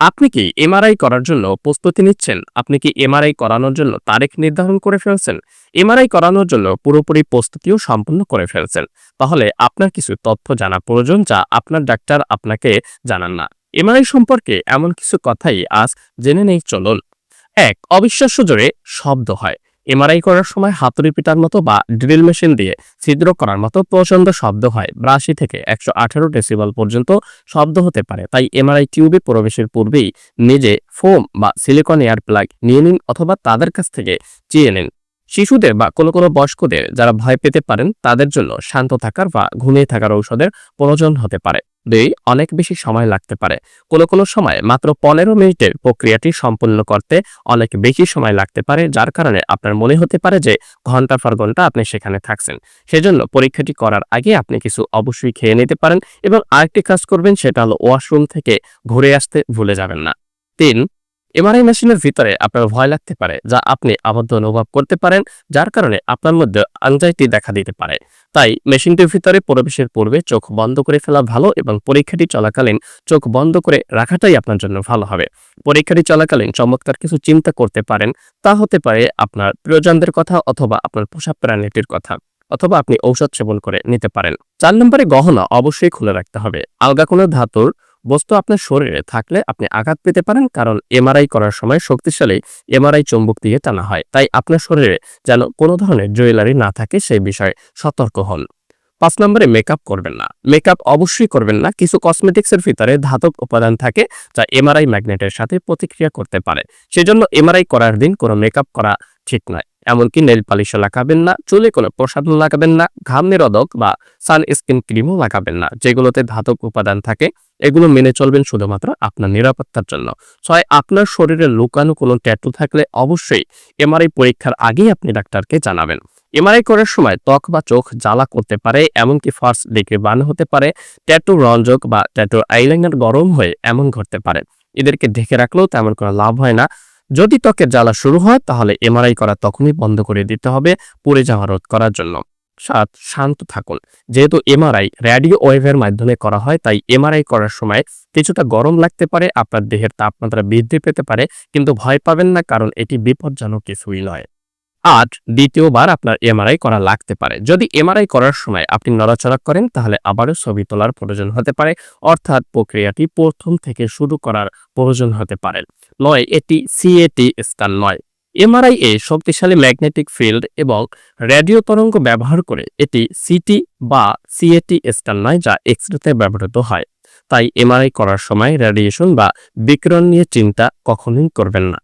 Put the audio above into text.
আপনি কি এমআরআই করার জন্য প্রস্তুতি নিচ্ছেন? আপনি কি এমআরআই করানোর জন্য তারিখ নির্ধারণ করে ফেলছেন? এমআরআই করানোর জন্য পুরোপুরি প্রস্তুতিও সম্পন্ন করে ফেলছেন। তাহলে আপনার কিছু তথ্য জানা প্রয়োজন যা আপনার ডাক্তার আপনাকে জানান না। এমআরআই সম্পর্কে এমন কিছু কথাই আজ জেনে নেই, চলুন। এক, অবিশ্বাস্য জোরে শব্দ হয়। এমআরআই করার সময় হাতুড়ি পিটার মতো বা ড্রিল মেশিন দিয়ে ছিদ্র করার মতো প্রচণ্ড শব্দ হয়। ব্রাশি থেকে একশো আঠারো ডেসিবল পর্যন্ত শব্দ হতে পারে। তাই এমআরআই টিউবে প্রবেশের পূর্বেই নিজে ফোম বা সিলিকন এয়ার প্লাগ নিয়ে নিন অথবা তাদের কাছ থেকে চেয়ে নিন। শিশুদের বা কোনো কোনো বয়স্কদের যারা ভয় পেতে পারেন, তাদের জন্য শান্ত থাকার বা ঘুমিয়ে থাকার ঔষধের প্রয়োজন হতে পারে। দুই অনেক বেশি সময় লাগতে পারে। কোনো কোনো সময় মাত্র পনেরো মিনিটের প্রক্রিয়াটি সম্পূর্ণ করতে অনেক বেশি সময় লাগতে পারে, যার কারণে আপনার মনে হতে পারে যে ঘণ্টা পর ঘণ্টা আপনি সেখানে থাকছেন। সেজন্য পরীক্ষাটি করার আগে আপনি কিছু অবশ্যই খেয়ে নিতে পারেন এবং আরেকটি কাজ করবেন, সেটা হলো ওয়াশরুম থেকে ঘুরে আসতে ভুলে যাবেন না। তিন, এমআরআই মেশিনের ভিতরে আপনার ভয় লাগতে পারে, যা আপনি আবদ্ধ অনুভব করতে পারেন, যার কারণে আপনার মধ্যে অ্যাংজাইটি দেখা দিতে পারে। তাই মেশিনটির ভিতরে প্রবেশের পূর্বে চোখ বন্ধ করে ফেলা ভালো এবং পরীক্ষাটি চলাকালীন চোখ বন্ধ করে রাখাটাই আপনার জন্য ভালো হবে। পরীক্ষাটি চলাকালীন চমৎকার কিছু চিন্তা করতে পারেন, তা হতে পারে আপনার প্রিয়জনদের কথা অথবা আপনার পোষা প্রাণীটির কথা, অথবা আপনি ঔষধ সেবন করে নিতে পারেন। চার নম্বরে গহনা অবশ্যই খুলে রাখতে হবে। আলগা কোনো ধাতুর বস্তু আপনার শরীরে থাকলে আপনি আঘাত পেতে পারেন, কারণ এমআরআই করার সময় শক্তিশালী এমআরআই চুম্বক দিয়ে টানা হয়। তাই আপনার শরীরে যেন কোনো ধরনের জুয়েলারি না থাকে, সেই বিষয়ে সতর্ক হন। পাঁচ নম্বরে মেকআপ করবেন না। মেকআপ অবশ্যই করবেন না। কিছু কসমেটিক্সের ভিতরে ধাতব উপাদান থাকে, যা এমআরআই ম্যাগনেটের সাথে প্রতিক্রিয়া করতে পারে। সেজন্য এমআরআই করার দিন কোনো মেকআপ করা ঠিক নয়। এমনকি নেল পালিশও লাগাবেন না, চুলে কোনো প্রসাধন লাগাবেন না, ঘাম নিরোধক বা সান স্কিন ক্রিমও লাগাবেন না, যেগুলোতে ধাতব উপাদান থাকে, এগুলো মেনে চলবেন শুধুমাত্র আপনার নিরাপত্তার জন্য। ছয়, আপনার শরীরে লুকানো কোনো ট্যাটু থাকলে অবশ্যই এমআরআই পরীক্ষার আগেই আপনি ডাক্তারকে জানাবেন। এমআরআই করার সময় ত্বক বা চোখ জ্বালা করতে পারে, এমনকি ফার্স্ট ডিগ্রি বান হতে পারে, ট্যাটু রঞ্জক বা ট্যাটু আইলাইনার গরম হয়ে এমন ঘটতে পারে। এদেরকে ঢেকে রাখলেও তেমন কোনো লাভ হয় না যদি ত্বকের জ্বালা শুরু হয়, তাহলে এমআরআই করা তখনই বন্ধ করে দিতে হবে পুড়ে যাওয়া রোধ করার জন্য। সাত, শান্ত থাকুন। যেহেতু এমআরআই রেডিও ওয়েভের মাধ্যমে করা হয়, তাই এমআরআই করার সময় কিছুটা গরম লাগতে পারে, আপনার দেহের তাপমাত্রা বৃদ্ধি পেতে পারে, কিন্তু ভয় পাবেন না, কারণ এটি বিপজ্জনক কিছুই নয়। আট, দ্বিতীয়বার আপনার এমআরআই করা লাগতে পারে। যদি এমআরআই করার সময় আপনি নড়াচড়া করেন, তাহলে আবারও ছবি তোলার প্রয়োজন হতে পারে। অর্থাৎ প্রক্রিয়াটি প্রথম থেকে শুরু করার প্রয়োজন হতে পারে। নয়, এটি সিএটি স্ক্যান নয়। এমআরআই এ শক্তিশালী ম্যাগনেটিক ফিল্ড এবং রেডিও তরঙ্গ ব্যবহার করে এটি সিটি বা সিএটি স্ক্যান নয়, যা এক্সরেতে ব্যবহৃত হয়। তাই এমআরআই করার সময় রেডিয়েশন বা বিকিরণ নিয়ে চিন্তা কখনোই করবেন না।